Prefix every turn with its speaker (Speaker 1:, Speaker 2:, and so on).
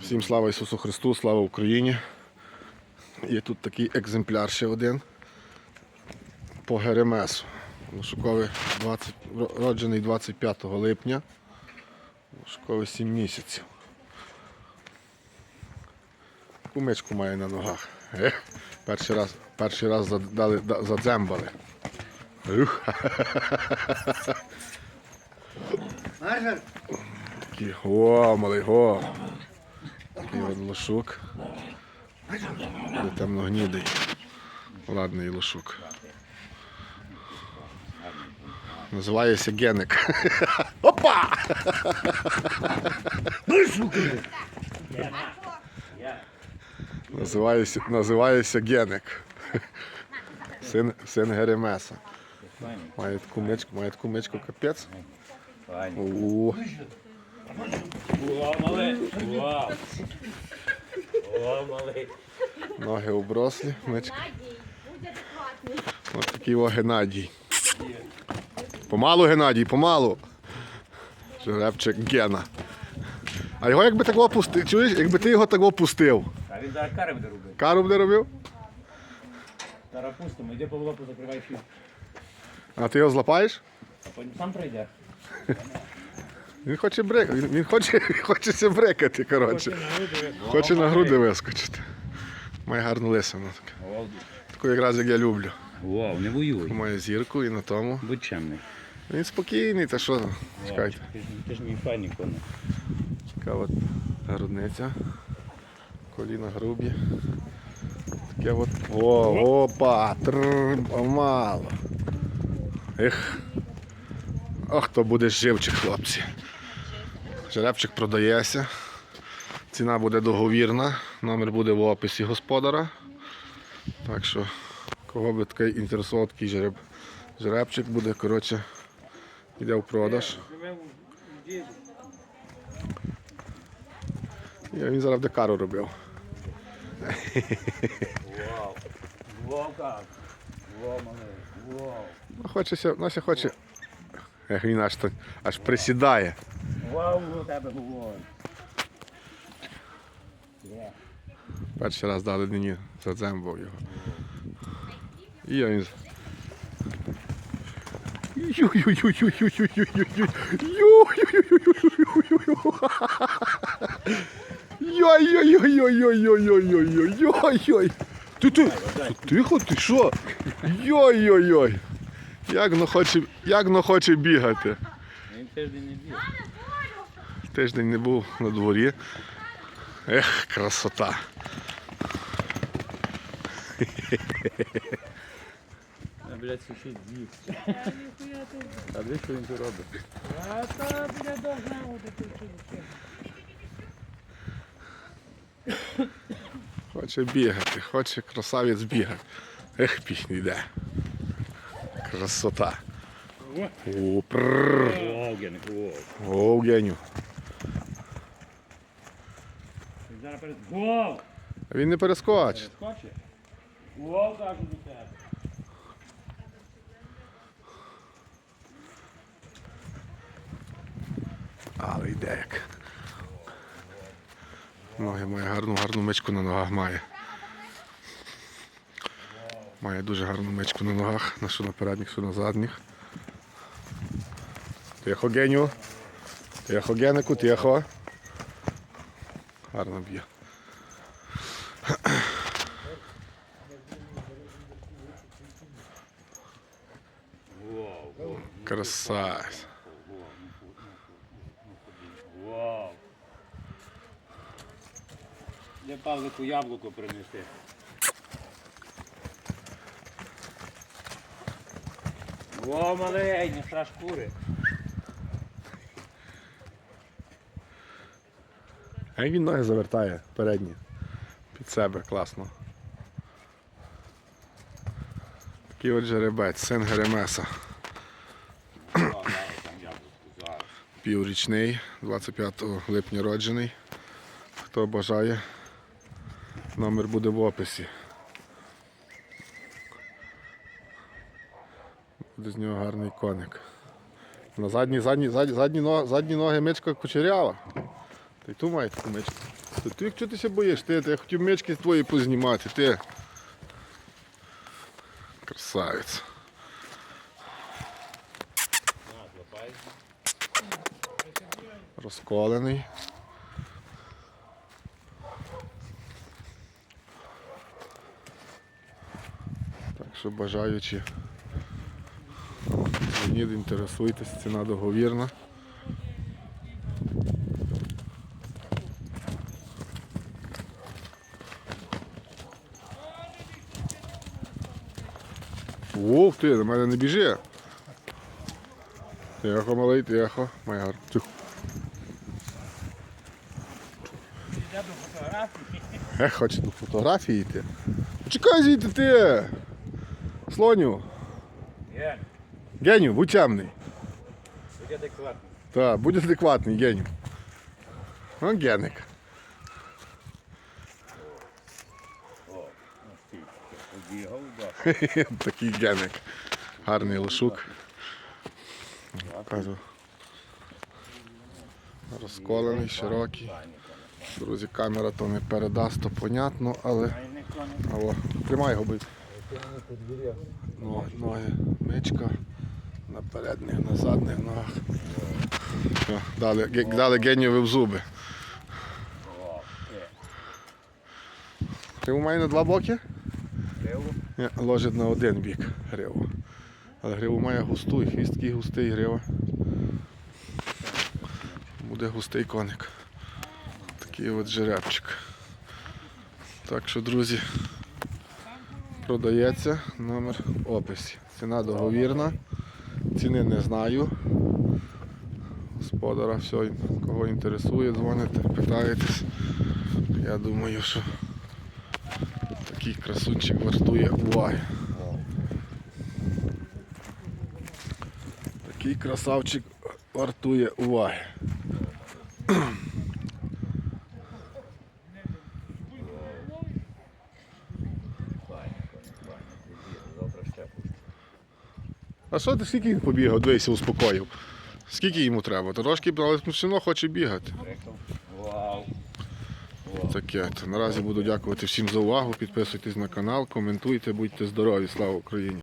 Speaker 1: Всім слава Ісусу Христу, слава Україні. Є тут такий екземпляр ще один по Геремесу. Лошуковий 20, роджений 25 липня. Лошуковий 7 місяців. Кумичку має на ногах. Ех, перший раз, перший раз задали, задзембали. Ух. Такий, о, малий, о. Такий от лошук. Де темногнідий. Ладний лошук. Називається Геник. Опа! Називається, називається Геник. Син, син Геремеса. Має таку мичку, має таку мичку капець. О,
Speaker 2: О, малий! Вау! О, малий!
Speaker 1: ноги оброслі, мичка.
Speaker 3: Геннадій, будь адекватний.
Speaker 1: Ось такий о Геннадій. Помалу, Геннадій, помалу. Жеребчик Гена. А його якби так опустив, чуєш, якби ти його так опустив.
Speaker 2: А він зараз кари буде робити.
Speaker 1: Кару буде робив?
Speaker 2: Зараз пустимо, йди по лопу закривай фільм.
Speaker 1: А ти його злапаєш?
Speaker 2: А потім сам прийде.
Speaker 1: Він хоче брек, він, він хоче, він хоче це брекати, коротше. Хоче на груди вискочити. Має гарну лисину. таку. Таку якраз як я люблю.
Speaker 2: Вау, не воюй.
Speaker 1: Має зірку і на тому.
Speaker 2: Будь чемний.
Speaker 1: Він спокійний, та що? Чекайте.
Speaker 2: Ти ж, мій файний коник.
Speaker 1: Така от грудниця. Коліна грубі. Таке от. О, опа! Тррр, помало. Ех. Ох, то буде живчик, хлопці. Жеребчик продається. Ціна буде договірна. Номер буде в описі господара. Так що, кого би такий інтересував такий жереб, жеребчик буде, коротше, йде в продаж. Я він зараз буде кару робив.
Speaker 2: Вау. Вау, как. Вау, малий. Вау.
Speaker 1: Хочеться, Нася хоче. Він аж, так- аж присідає. Перший раз дали мені задзембав його. І я він. Йой-йой-йой-йой-йой-йой-йой-йой-йой-йой-йой. Ти ти, тихо, ти що? Йой-йой-йой. Як воно хоче, бігати.
Speaker 2: Він тиждень не біг.
Speaker 1: Тиждень не був на дворі. Ех, красота.
Speaker 2: А, блядь, сушить з'їв. А де що він тут робить?
Speaker 1: Хоче бігати, хоче красавець бігати. Ех, пісня йде. Красота. О, прррр. О, Геню.
Speaker 2: Він зараз перед... Вау!
Speaker 1: Він не перескочить.
Speaker 2: Хоче? Вау, кажу до тебе.
Speaker 1: Але йде як. Ноги має гарну, гарну мичку на ногах має. Має дуже гарну мичку на ногах, на що на передніх, що на задніх. Тихо, Геню. Тихо, Генику, тихо гарно б'є. Красавець.
Speaker 2: Я Павлику яблуко принести. Воу, малий, не шашкури.
Speaker 1: А він ноги завертає передні. Під себе класно. Такий от жеребець, син Геремеса. Піврічний, 25 липня роджений. Хто бажає, номер буде в описі. Буде з нього гарний коник. На задні, задні, задні, задні, задні ноги мичка кучерява. Та й ту має таку мичку. Та ти якщо ти ся боїш, ти, ти я хотів мички твої познімати, ти. Красавець. Розколений. Так що бажаючи. Дзвоніть, інтересуйтесь, ціна договірна. Вов, ти, на мене не біжи. Тихо, малий, тихо. Моя гар- Тихо. Е, хоче до фотографії йти. Чекай звідти ти. Слоню. Геню, будь темний.
Speaker 2: будь адекватний.
Speaker 1: Так, будь адекватний, Геню. О, Геник.
Speaker 2: Побігав, да.
Speaker 1: Такий Геник. Гарний лошук. Кажу. Розколений, широкий. Друзі, камера то не передасть, то понятно, але. Алло, тримай його бить. Ноги, ноги, мичка. На передніх, на задніх ногах. Дали, дали генію в зуби. Ти у мене на два боки? Ні, ложить на один бік гриву. Але гриву має густу, і хвіст такий густий грива. Буде густий коник. Такий от жеребчик. Так що, друзі, продається номер в описі. Ціна договірна. Ціни не знаю. Господара, все, кого інтересує, дзвоните, питаєтесь. Я думаю, що такий красунчик вартує уваги. Такий красавчик вартує уваги. А що ти скільки він побігав, дивися, успокоїв? Скільки йому треба? Трошки, але все одно хоче бігати. Таке. Наразі буду дякувати всім за увагу. Підписуйтесь на канал, коментуйте, будьте здорові, слава Україні!